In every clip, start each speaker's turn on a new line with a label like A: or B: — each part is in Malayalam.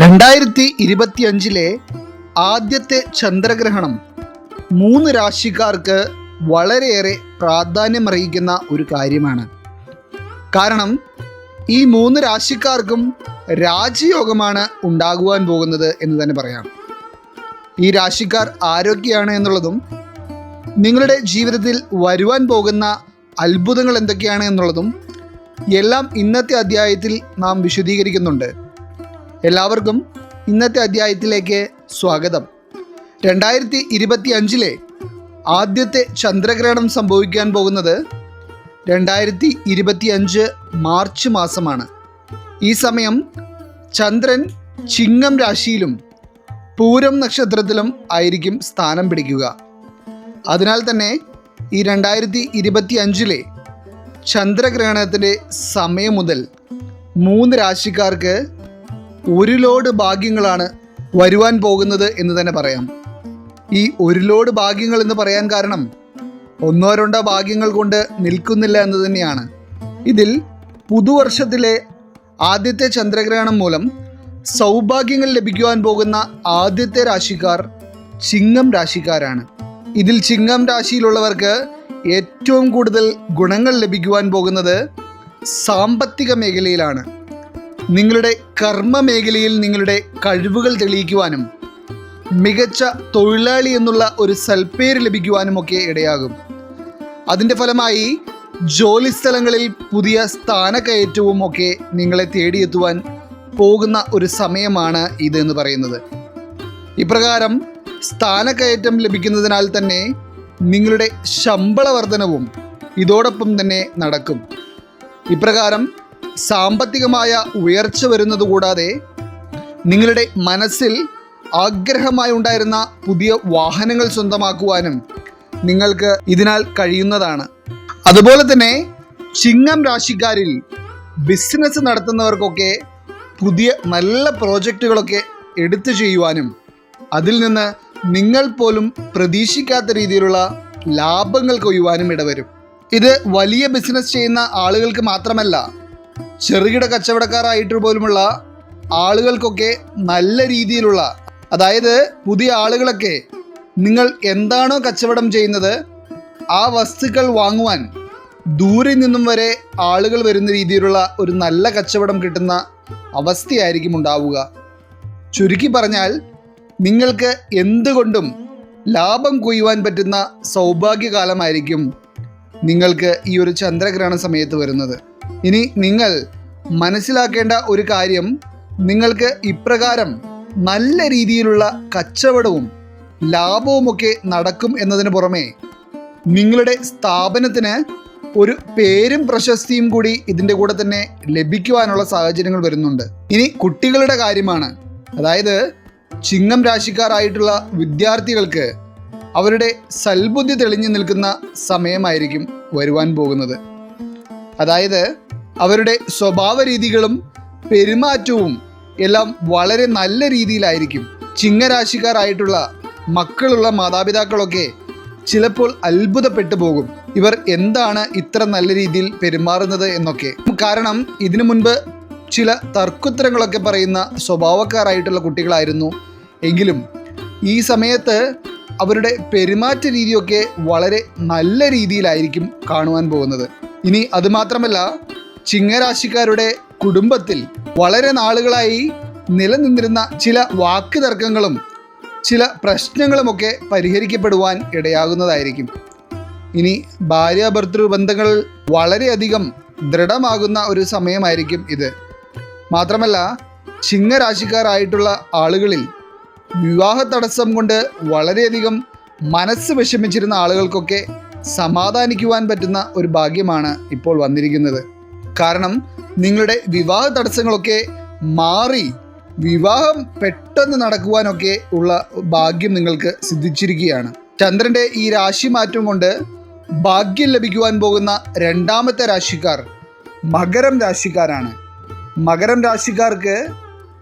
A: രണ്ടായിരത്തി ഇരുപത്തിയഞ്ചിലെ ആദ്യത്തെ ചന്ദ്രഗ്രഹണം മൂന്ന് രാശിക്കാർക്ക് വളരെയേറെ പ്രാധാന്യമറിയിക്കുന്ന ഒരു കാര്യമാണ്. കാരണം ഈ മൂന്ന് രാശിക്കാർക്കും രാജയോഗമാണ് ഉണ്ടാകുവാൻ പോകുന്നത് എന്ന് തന്നെ പറയാം. ഈ രാശിക്കാർ ആരോഗ്യമാണ് എന്നുള്ളതും നിങ്ങളുടെ ജീവിതത്തിൽ വരുവാൻ പോകുന്ന അത്ഭുതങ്ങൾ എന്തൊക്കെയാണ് എന്നുള്ളതും എല്ലാം ഇന്നത്തെ അധ്യായത്തിൽ നാം വിശദീകരിക്കുന്നുണ്ട്. എല്ലാവർക്കും ഇന്നത്തെ അധ്യായത്തിലേക്ക് സ്വാഗതം. രണ്ടായിരത്തി ഇരുപത്തി അഞ്ചിലെ ആദ്യത്തെ ചന്ദ്രഗ്രഹണം സംഭവിക്കാൻ പോകുന്നത് രണ്ടായിരത്തി ഇരുപത്തി അഞ്ച് മാർച്ച് മാസമാണ്. ഈ സമയം ചന്ദ്രൻ ചിങ്ങം രാശിയിലും പൂരം നക്ഷത്രത്തിലും ആയിരിക്കും സ്ഥാനം പിടിക്കുക. അതിനാൽ തന്നെ ഈ രണ്ടായിരത്തി ഇരുപത്തി അഞ്ചിലെ ചന്ദ്രഗ്രഹണത്തിന്റെ സമയം മുതൽ മൂന്ന് രാശിക്കാർക്ക് ഒരു ലോഡ് ഭാഗ്യങ്ങളാണ് വരുവാൻ പോകുന്നത് എന്ന് തന്നെ പറയാം. ഈ ഒരു ലോഡ് ഭാഗ്യങ്ങൾ എന്ന് പറയാൻ കാരണം ഒന്നോ രണ്ടോ ഭാഗ്യങ്ങൾ കൊണ്ട് നിൽക്കുന്നില്ല എന്ന് തന്നെയാണ്. ഇതിൽ പുതുവർഷത്തിലെ ആദ്യത്തെ ചന്ദ്രഗ്രഹണം മൂലം സൗഭാഗ്യങ്ങൾ ലഭിക്കുവാൻ പോകുന്ന ആദ്യത്തെ രാശിക്കാർ ചിങ്ങം രാശിക്കാരാണ്. ഇതിൽ ചിങ്ങം രാശിയിലുള്ളവർക്ക് ഏറ്റവും കൂടുതൽ ഗുണങ്ങൾ ലഭിക്കുവാൻ പോകുന്നത് സാമ്പത്തിക മേഖലയിലാണ്. നിങ്ങളുടെ കർമ്മ മേഖലയിൽ നിങ്ങളുടെ കഴിവുകൾ തെളിയിക്കുവാനും മികച്ച തൊഴിലാളി എന്നുള്ള ഒരു സൽപ്പേര് ലഭിക്കുവാനും ഒക്കെ ഇടയാകും. അതിന്റെ ഫലമായി ജോലി സ്ഥലങ്ങളിൽ പുതിയ സ്ഥാനക്കയറ്റവും ഒക്കെ നിങ്ങളെ തേടിയെത്തുവാൻ പോകുന്ന ഒരു സമയമാണ് ഇതെന്ന് പറയുന്നത്. ഇപ്രകാരം സ്ഥാനക്കയറ്റം ലഭിക്കുന്നതിനാൽ തന്നെ നിങ്ങളുടെ ശമ്പള വർധനവും ഇതോടൊപ്പം തന്നെ നടക്കും. ഇപ്രകാരം സാമ്പത്തികമായ ഉയർച്ച വരുന്നത് കൂടാതെ നിങ്ങളുടെ മനസ്സിൽ ആഗ്രഹമായി ഉണ്ടായിരുന്ന പുതിയ വാഹനങ്ങൾ സ്വന്തമാക്കുവാനും നിങ്ങൾക്ക് ഇതിനാൽ കഴിയുന്നതാണ്. അതുപോലെ തന്നെ ചിങ്ങം രാശിക്കാരിൽ ബിസിനസ് നടത്തുന്നവർക്കൊക്കെ പുതിയ നല്ല പ്രോജക്റ്റുകളൊക്കെ എടുത്തു ചെയ്യുവാനും അതിൽ നിന്ന് നിങ്ങൾ പോലും പ്രതീക്ഷിക്കാത്ത രീതിയിലുള്ള ലാഭങ്ങൾ കൊയ്യുവാനും ഇടവരും. ഇത് വലിയ ബിസിനസ് ചെയ്യുന്ന ആളുകൾക്ക് മാത്രമല്ല ചെറുകിട കച്ചവടക്കാരായിട്ട് പോലുമുള്ള ആളുകൾക്കൊക്കെ നല്ല രീതിയിലുള്ള അതായത് പുതിയ ആളുകളൊക്കെ നിങ്ങൾ എന്താണോ കച്ചവടം ചെയ്യുന്നത് ആ വസ്തുക്കൾ വാങ്ങുവാൻ ദൂരെ നിന്നും വരെ ആളുകൾ വരുന്ന രീതിയിലുള്ള ഒരു നല്ല കച്ചവടം കിട്ടുന്ന അവസ്ഥയായിരിക്കും ഉണ്ടാവുക. ചുരുക്കി പറഞ്ഞാൽ നിങ്ങൾക്ക് എന്തുകൊണ്ടും ലാഭം കൊയ്യുവാൻ പറ്റുന്ന സൗഭാഗ്യകാലമായിരിക്കും നിങ്ങൾക്ക് ഈ ഒരു ചന്ദ്രഗ്രഹണ സമയത്ത് വരുന്നത്. ഇനി നിങ്ങൾ മനസ്സിലാക്കേണ്ട ഒരു കാര്യം നിങ്ങൾക്ക് ഇപ്രകാരം നല്ല രീതിയിലുള്ള കച്ചവടവും ലാഭവുമൊക്കെ നടക്കും എന്നതിന് പുറമെ നിങ്ങളുടെ സ്ഥാപനത്തിന് ഒരു പേരും പ്രശസ്തിയും കൂടി ഇതിന്റെ കൂടെ തന്നെ ലഭിക്കുവാനുള്ള സാഹചര്യങ്ങൾ വരുന്നുണ്ട്. ഇനി കുട്ടികളുടെ കാര്യമാണ്. അതായത് ചിങ്ങം രാശിക്കാരായിട്ടുള്ള വിദ്യാർത്ഥികൾക്ക് അവരുടെ സൽബുദ്ധി തെളിഞ്ഞു നിൽക്കുന്ന സമയമായിരിക്കും വരുവാൻ പോകുന്നത്. അതായത് അവരുടെ സ്വഭാവ രീതികളും പെരുമാറ്റവും എല്ലാം വളരെ നല്ല രീതിയിലായിരിക്കും. ചിങ്ങരാശിക്കാരായിട്ടുള്ള മക്കളുള്ള മാതാപിതാക്കളൊക്കെ ചിലപ്പോൾ അത്ഭുതപ്പെട്ടു പോകും. ഇവർ എന്താണ് ഇത്ര നല്ല രീതിയിൽ പെരുമാറുന്നത് എന്നൊക്കെ. കാരണം ഇതിനു മുൻപ് ചില തർക്കുത്തരങ്ങളൊക്കെ പറയുന്ന സ്വഭാവക്കാരായിട്ടുള്ള കുട്ടികളായിരുന്നു. എങ്കിലും ഈ സമയത്ത് അവരുടെ പെരുമാറ്റ രീതിയൊക്കെ വളരെ നല്ല രീതിയിലായിരിക്കും കാണുവാൻ പോകുന്നത്. ഇനി അതുമാത്രമല്ല ചിങ്ങരാശിക്കാരുടെ കുടുംബത്തിൽ വളരെ നാളുകളായി നിലനിന്നിരുന്ന ചില വാക്ക് തർക്കങ്ങളും ചില പ്രശ്നങ്ങളുമൊക്കെ പരിഹരിക്കപ്പെടുവാൻ ഇടയാകുന്നതായിരിക്കും. ഇനി ഭാര്യ ഭർത്തൃ ബന്ധങ്ങൾ വളരെയധികം ദൃഢമാകുന്ന ഒരു സമയമായിരിക്കും ഇത്. മാത്രമല്ല ചിങ്ങരാശിക്കാരായിട്ടുള്ള ആളുകളിൽ വിവാഹ തടസ്സം കൊണ്ട് വളരെയധികം മനസ്സ് വിഷമിച്ചിരുന്ന ആളുകൾക്കൊക്കെ സമാധാനിക്കുവാൻ പറ്റുന്ന ഒരു ഭാഗ്യമാണ് ഇപ്പോൾ വന്നിരിക്കുന്നത്. കാരണം നിങ്ങളുടെ വിവാഹ തടസ്സങ്ങളൊക്കെ മാറി വിവാഹം പെട്ടെന്ന് നടക്കുവാനൊക്കെ ഉള്ള ഭാഗ്യം നിങ്ങൾക്ക് സിദ്ധിച്ചിരിക്കുകയാണ്. ചന്ദ്രന്റെ ഈ രാശി മാറ്റം കൊണ്ട് ഭാഗ്യം ലഭിക്കുവാൻ പോകുന്ന രണ്ടാമത്തെ രാശിക്കാർ മകരം രാശിക്കാരാണ്. മകരം രാശിക്കാർക്ക്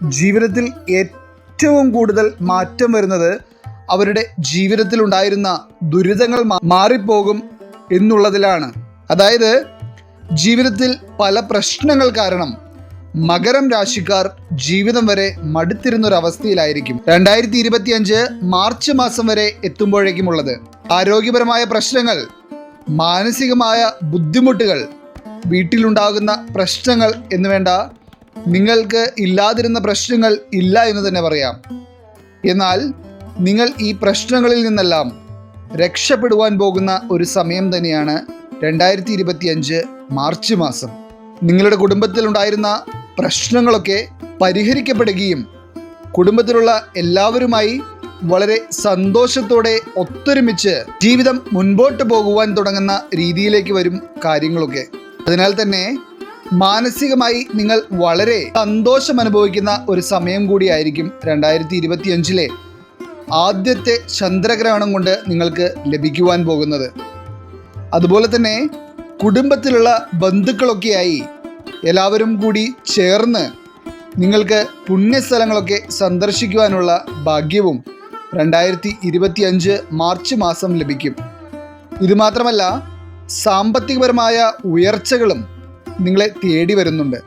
A: ജീവിതത്തിൽ ഏറ്റവും കൂടുതൽ മാറ്റം വരുന്നത് അവരുടെ ജീവിതത്തിൽ ഉണ്ടായിരുന്ന ദുരിതങ്ങൾ മാറിപ്പോകും എന്നുള്ളതിലാണ്. അതായത് ജീവിതത്തിൽ പല പ്രശ്നങ്ങൾ കാരണം മകരം രാശിക്കാർ ജീവിതം വരെ മടുത്തിരുന്ന ഒരു അവസ്ഥയിലായിരിക്കും രണ്ടായിരത്തി ഇരുപത്തിയഞ്ച് മാർച്ച് മാസം വരെ എത്തുമ്പോഴേക്കുമുള്ളത്. ആരോഗ്യപരമായ പ്രശ്നങ്ങൾ മാനസികമായ ബുദ്ധിമുട്ടുകൾ വീട്ടിലുണ്ടാകുന്ന പ്രശ്നങ്ങൾ എന്ന് വേണ്ട നിങ്ങൾക്ക് ഇല്ലാതിരുന്ന പ്രശ്നങ്ങൾ ഇല്ല എന്ന് തന്നെ പറയാം. എന്നാൽ നിങ്ങൾ ഈ പ്രശ്നങ്ങളിൽ നിന്നെല്ലാം രക്ഷപ്പെടുവാൻ പോകുന്ന ഒരു സമയം തന്നെയാണ് രണ്ടായിരത്തി ഇരുപത്തിയഞ്ച് മാർച്ച് മാസം. നിങ്ങളുടെ കുടുംബത്തിലുണ്ടായിരുന്ന പ്രശ്നങ്ങളൊക്കെ പരിഹരിക്കപ്പെടുകയും കുടുംബത്തിലുള്ള എല്ലാവരുമായി വളരെ സന്തോഷത്തോടെ ഒത്തൊരുമിച്ച് ജീവിതം മുൻപോട്ട് പോകുവാൻ തുടങ്ങുന്ന രീതിയിലേക്ക് വരും കാര്യങ്ങളൊക്കെ. അതിനാൽ തന്നെ മാനസികമായി നിങ്ങൾ വളരെ സന്തോഷം അനുഭവിക്കുന്ന ഒരു സമയം കൂടിയായിരിക്കും രണ്ടായിരത്തി ഇരുപത്തിയഞ്ചിലെ ആദ്യത്തെ ചന്ദ്രഗ്രഹണം കൊണ്ട് നിങ്ങൾക്ക് ലഭിക്കുവാൻ പോകുന്നത്. അതുപോലെ തന്നെ കുടുംബത്തിലുള്ള ബന്ധുക്കളൊക്കെയായി എല്ലാവരും കൂടി ചേർന്ന് നിങ്ങൾക്ക് പുണ്യസ്ഥലങ്ങളൊക്കെ സന്ദർശിക്കുവാനുള്ള ഭാഗ്യവും രണ്ടായിരത്തി ഇരുപത്തി അഞ്ച് മാർച്ച് മാസം ലഭിക്കും. ഇതുമാത്രമല്ല സാമ്പത്തികപരമായ ഉയർച്ചകളും നിങ്ങളെ തേടി വരുന്നുണ്ട്.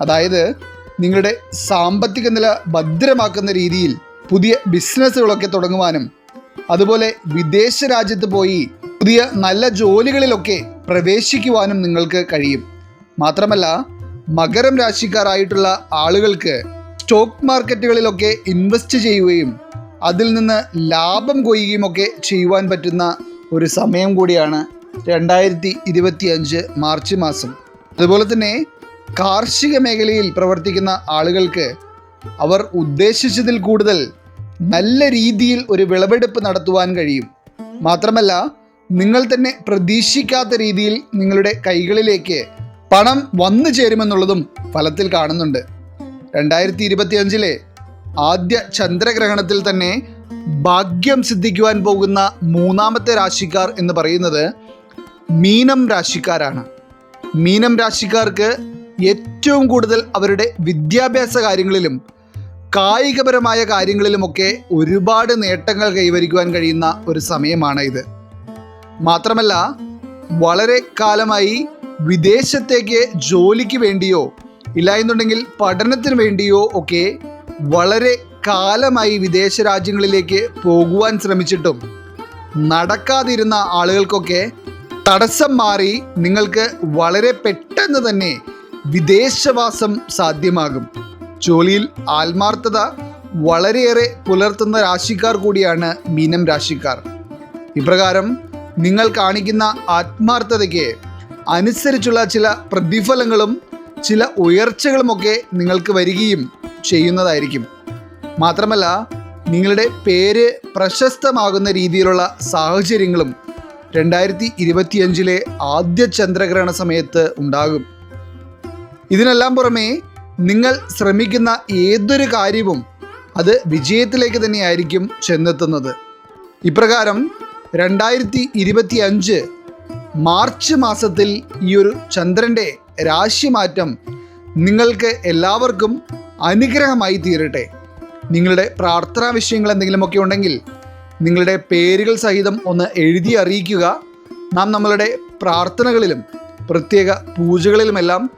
A: അതായത് നിങ്ങളുടെ സാമ്പത്തിക നില ഭദ്രമാക്കുന്ന രീതിയിൽ പുതിയ ബിസിനസ്സുകളൊക്കെ തുടങ്ങുവാനും അതുപോലെ വിദേശ രാജ്യത്ത് പോയി പുതിയ നല്ല ജോലികളിലൊക്കെ പ്രവേശിക്കുവാനും നിങ്ങൾക്ക് കഴിയും. മാത്രമല്ല മകരം രാശിക്കാരായിട്ടുള്ള ആളുകൾക്ക് സ്റ്റോക്ക് മാർക്കറ്റുകളിലൊക്കെ ഇൻവെസ്റ്റ് ചെയ്യുകയും അതിൽ നിന്ന് ലാഭം കൊയ്യുകയും ഒക്കെ ചെയ്യുവാൻ പറ്റുന്ന ഒരു സമയം കൂടിയാണ് രണ്ടായിരത്തി ഇരുപത്തിയഞ്ച് മാർച്ച് മാസം. അതുപോലെ തന്നെ കാർഷിക മേഖലയിൽ പ്രവർത്തിക്കുന്ന ആളുകൾക്ക് അവർ ഉദ്ദേശിച്ചതിൽ കൂടുതൽ നല്ല രീതിയിൽ ഒരു വിളവെടുപ്പ് നടത്തുവാൻ കഴിയും. മാത്രമല്ല നിങ്ങൾ തന്നെ പ്രതീക്ഷിക്കാത്ത രീതിയിൽ നിങ്ങളുടെ കൈകളിലേക്ക് പണം വന്നു ചേരുമെന്നുള്ളതും ഫലത്തിൽ കാണുന്നുണ്ട്. രണ്ടായിരത്തി ഇരുപത്തിയഞ്ചിലെ ആദ്യ ചന്ദ്രഗ്രഹണത്തിൽ തന്നെ ഭാഗ്യം സിദ്ധിക്കുവാൻ പോകുന്ന മൂന്നാമത്തെ രാശിക്കാർ എന്ന് പറയുന്നത് മീനം രാശിക്കാരാണ്. മീനം രാശിക്കാർക്ക് ഏറ്റവും കൂടുതൽ അവരുടെ വിദ്യാഭ്യാസ കാര്യങ്ങളിലും കായികപരമായ കാര്യങ്ങളിലുമൊക്കെ ഒരുപാട് നേട്ടങ്ങൾ കൈവരിക്കുവാൻ കഴിയുന്ന ഒരു സമയമാണ് ഇത്. മാത്രമല്ല വളരെ കാലമായി വിദേശത്തേക്ക് ജോലിക്ക് വേണ്ടിയോ ഇല്ല എന്നുണ്ടെങ്കിൽ പഠനത്തിന് വേണ്ടിയോ ഒക്കെ വളരെ കാലമായി വിദേശ രാജ്യങ്ങളിലേക്ക് പോകുവാൻ ശ്രമിച്ചിട്ടും നടക്കാതിരുന്ന ആളുകൾക്കൊക്കെ തടസ്സം മാറി നിങ്ങൾക്ക് വളരെ പെട്ടെന്ന് തന്നെ വിദേശവാസം സാധ്യമാകും. ജോലിയിൽ ആത്മാർത്ഥത വളരെയേറെ പുലർത്തുന്ന രാശിക്കാർ കൂടിയാണ് മീനം രാശിക്കാർ. ഇപ്രകാരം നിങ്ങൾ കാണിക്കുന്ന ആത്മാർത്ഥതയ്ക്ക് അനുസരിച്ചുള്ള ചില പ്രതിഫലങ്ങളും ചില ഉയർച്ചകളുമൊക്കെ നിങ്ങൾക്ക് വരികയും ചെയ്യുന്നതായിരിക്കും. മാത്രമല്ല നിങ്ങളുടെ പേര് പ്രശസ്തമാകുന്ന രീതിയിലുള്ള സാഹചര്യങ്ങളും രണ്ടായിരത്തി ഇരുപത്തിയഞ്ചിലെ ആദ്യ ചന്ദ്രഗ്രഹണ സമയത്ത് ഉണ്ടാകും. ഇതിനെല്ലാം പുറമെ നിങ്ങൾ ശ്രമിക്കുന്ന ഏതൊരു കാര്യവും അത് വിജയത്തിലേക്ക് തന്നെയായിരിക്കും ചെന്നെത്തുന്നത്. ഇപ്രകാരം രണ്ടായിരത്തി ഇരുപത്തി അഞ്ച് മാർച്ച് മാസത്തിൽ ഈ ഒരു ചന്ദ്രന്റെ രാശിമാറ്റം നിങ്ങൾക്ക് എല്ലാവർക്കും അനുഗ്രഹമായി തീരട്ടെ. നിങ്ങളുടെ പ്രാർത്ഥനാ വിഷയങ്ങൾ എന്തെങ്കിലുമൊക്കെ ഉണ്ടെങ്കിൽ നിങ്ങളുടെ പേരുകൾ സഹിതം ഒന്ന് എഴുതി അറിയിക്കുക. നാം നമ്മളുടെ പ്രാർത്ഥനകളിലും പ്രത്യേക പൂജകളിലുമെല്ലാം